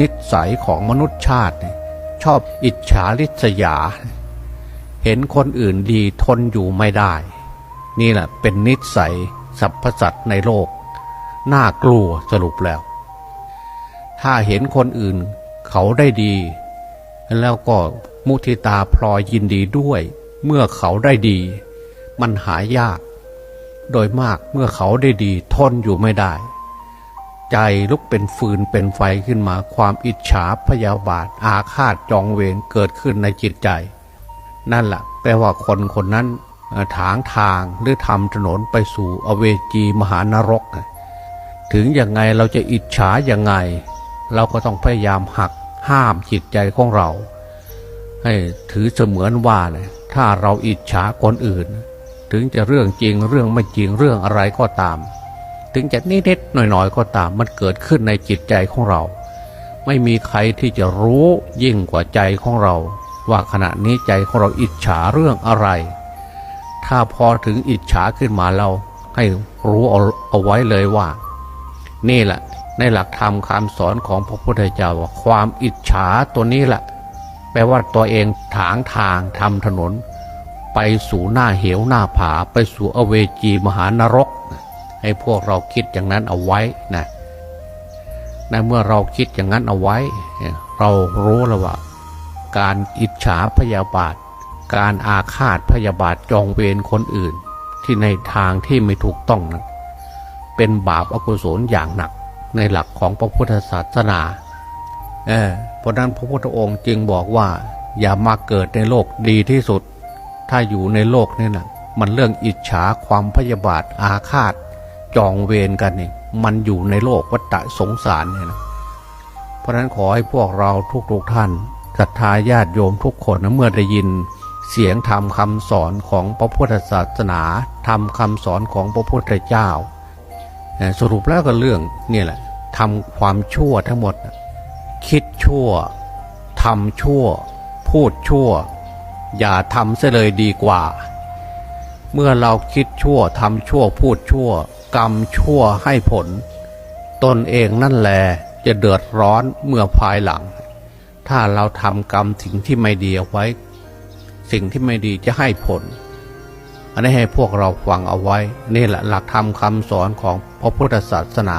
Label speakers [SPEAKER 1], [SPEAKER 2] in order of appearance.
[SPEAKER 1] นิสัยของมนุษย์ชาติ ชอบอิจฉาริษยา เห็นคนอื่นดีทนอยู่ไม่ได้ นี่แหละเป็นนิสัยสรรพสัตว์ในโลก น่ากลัวสรุปแล้ว ถ้าเห็นคนอื่นเขาได้ดี แล้วก็มุทิตาพลอยยินดีด้วย เมื่อเขาได้ดี มันหายาก โดยมากเมื่อเขาได้ดีทนอยู่ไม่ได้ ใจลุกเป็นฟืนเป็นไฟขึ้นมา ความอิจฉาพยาบาท อาฆาตจองเวรเกิดขึ้นในจิตใจ นั่นแหละแปลว่าคนคนนั้นถางทางหรือทำถนนไปสู่อเวจีมหานรก ถึงยังไงเราจะอิจฉายังไง เราก็ต้องพยายามหักห้ามจิตใจของเรา ให้ถือเสมือนว่าถ้าเราอิจฉาคนอื่น ถึงจะเรื่องจริงเรื่องไม่จริงเรื่องอะไรก็ตาม ถึงจะนิดๆหน่อยๆก็ตามมันเกิดขึ้นในจิตใจของเรา ไม่มีใครที่จะรู้ยิ่งกว่าใจของเรา ว่าขณะนี้ใจของเราอิจฉาเรื่องอะไร ถ้าพอถึงอิจฉาขึ้นมาเรา ให้รู้เอาเอาไว้เลยว่า นี่แหละ ในหลักธรรมคำสอนของพระพุทธเจ้าว่าความอิจฉาตัวนี้แหละแปลว่าตัวเองถางทางทำถนน ไปสู่หน้าเหวหน้าผา ไปสู่อเวจีมหานรก ให้พวกเราคิดอย่างนั้นเอาไว้นะในเมื่อเราคิดอย่างนั้นเอาไว้ เรารู้แล้วว่า การอิจฉาพยาบาท การอาฆาตพยาบาทจองเวรคนอื่น ที่ในทางที่ไม่ถูกต้องนั้นเป็นบาปอกุศลอย่างหนัก ในหลักของพระพุทธศาสนาเออเพราะนั้นพระพุทธองค์จึงบอกว่า อย่ามาเกิดในโลกดีที่สุด ถ้าอยู่ในโลกนี่นะมันเรื่องอิจฉาความพยาบาทอาฆาต จองเวรกันนี่มันอยู่ในโลกวัฏสงสารเนี่ยนะเพราะฉะนั้นขอให้พวกเราทุกๆท่านศรัทธาญาติโยมทุกคนนะเมื่อได้ยินเสียงธรรมคำสอนของพระพุทธศาสนาธรรมคำสอนของพระพุทธเจ้า สรุปแล้วก็เรื่องนี่แหละทำความชั่วทั้งหมด คิดชั่วทำชั่ว พูดชั่ว อย่าทำเสียเลยดีกว่า เมื่อเราคิดชั่วทำชั่วพูดชั่ว กรรมชั่วให้ผล ตนเองนั่นแหละจะเดือดร้อนเมื่อภายหลัง ถ้าเราทำกรรมสิ่งที่ไม่ดีเอาไว้ สิ่งที่ไม่ดีจะให้ผล อันนี้ให้พวกเราฟังเอาไว้ นี่แหละหลักธรรมคำสอนของพระพุทธศาสนา